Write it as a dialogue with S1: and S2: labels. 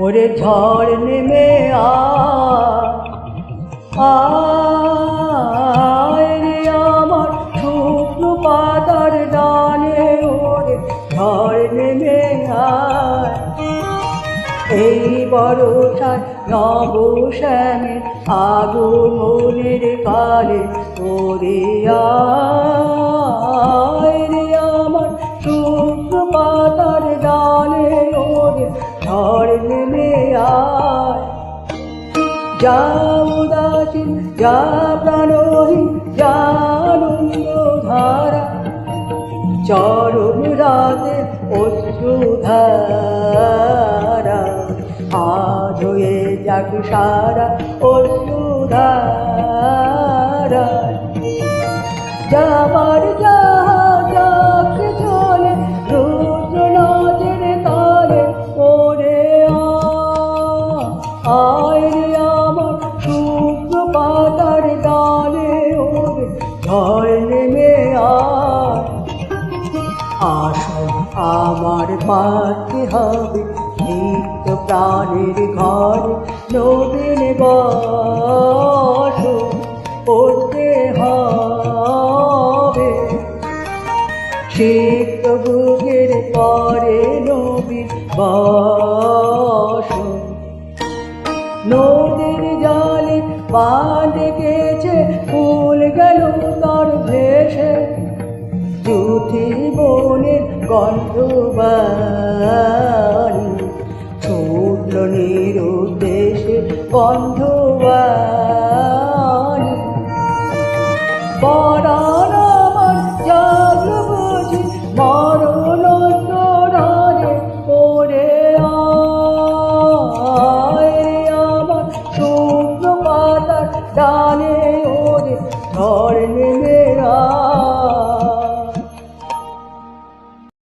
S1: ওরে ঝড় নেমে আয় আমার শুকনো পাতার ডালে, ওরে ঝড় নেমে এই বড়টায় নব শ্যামের আগমনের কালে ওরে আয় যা উদাসীন যা প্রাণহীন যা আনন্দ ধারা চরম রাতে অশ্রুধারা। আজ হয়ে যাক সারা অশ্রুধারা। জাহাজ আমার পাতার ডালে ওরে নেমে আমার পাতে হবে নিত্য প্রাণের ঘর, নবীন বসু হবে। সিক্ত বুকের পরে নবীন বসু নদীর জলে বাঁধ গেছে, ফুল গেল তার ভেসে। জুথি বনের গন্ধবাণী ছুটল নিরুদ্দেশে গন্ধবাণী পরাণ আমার জাগল বুঝি, মরণ